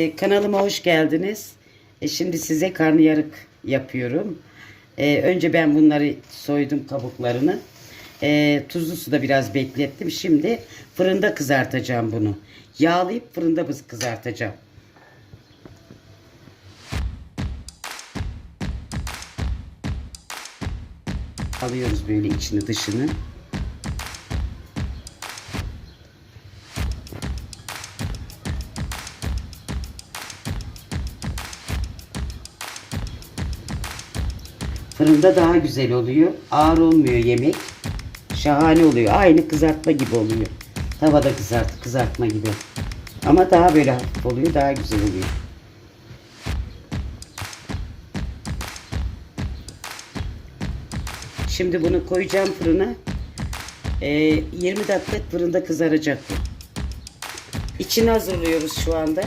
E, Kanalıma hoş geldiniz. E, Şimdi size karnıyarık yapıyorum. E, önce ben bunları soydum kabuklarını. Tuzlu suda biraz beklettim. Şimdi fırında kızartacağım bunu. Yağlayıp fırında kızartacağım. Alıyoruz böyle içini dışını. Fırında daha güzel oluyor. Ağır olmuyor yemek. Şahane oluyor. Aynı kızartma gibi oluyor. Tavada kızart, kızartma gibi. Ama daha böyle hafif oluyor. Daha güzel oluyor. Şimdi bunu koyacağım fırına. Ee, 20 dakika fırında kızaracak bu. İçini hazırlıyoruz şu anda.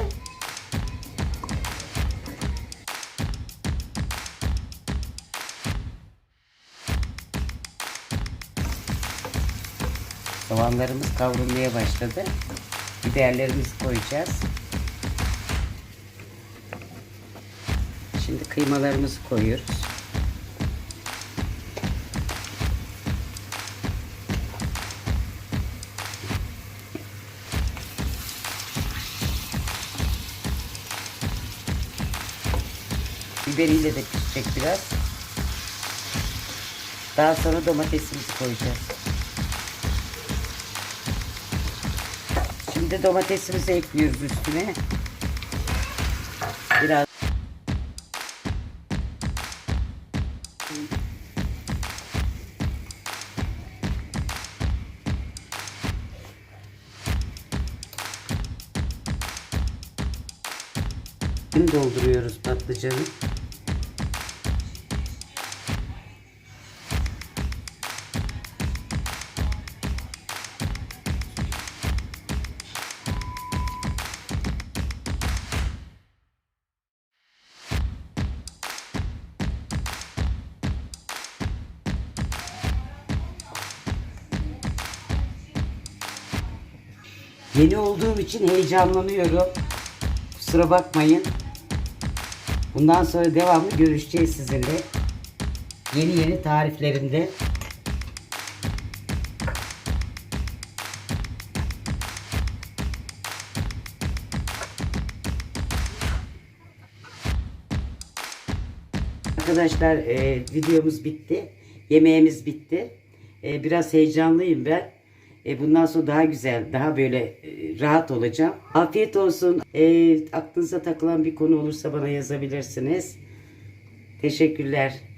Soğanlarımız kavrulmaya başladı. Biberlerimizi koyacağız. Şimdi kıymalarımızı koyuyoruz. Biberiyle de pişecek biraz. Daha sonra domatesimizi koyacağız. Şimdi domatesimizi ekliyoruz üstüne. Biraz dolduruyoruz patlıcanı. Yeni olduğum için heyecanlanıyorum. Kusura bakmayın. Bundan sonra devamlı görüşeceğiz sizinle. Yeni yeni tariflerimde. Arkadaşlar e, videomuz bitti. Yemeğimiz bitti. E, biraz heyecanlıyım ben. E, bundan sonra daha güzel, daha böyle e, rahat olacağım. Afiyet olsun. E, aklınıza takılan bir konu olursa bana yazabilirsiniz. Teşekkürler.